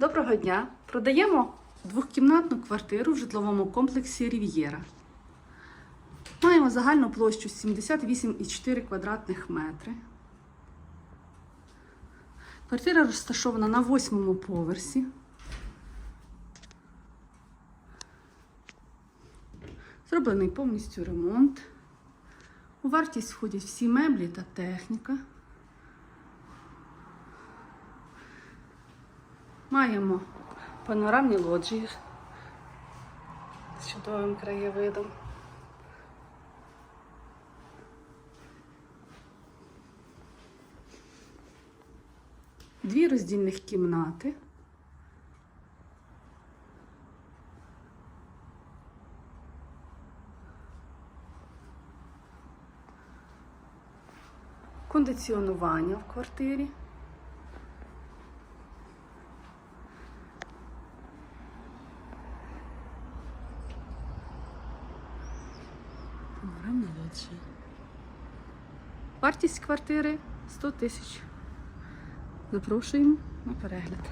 Доброго дня! Продаємо двохкімнатну квартиру в житловому комплексі Рів'єра. Маємо загальну площу 78,4 квадратних метри. Квартира розташована на восьмому поверсі. Зроблений повністю ремонт. У вартість входять всі меблі та техніка. Маємо панорамні лоджії з чудовим краєвидом. Дві роздільних кімнати. Кондиціонування в квартирі. Панорамна лоджія. Вартість квартири 100 тисяч. Запрошуємо на перегляд.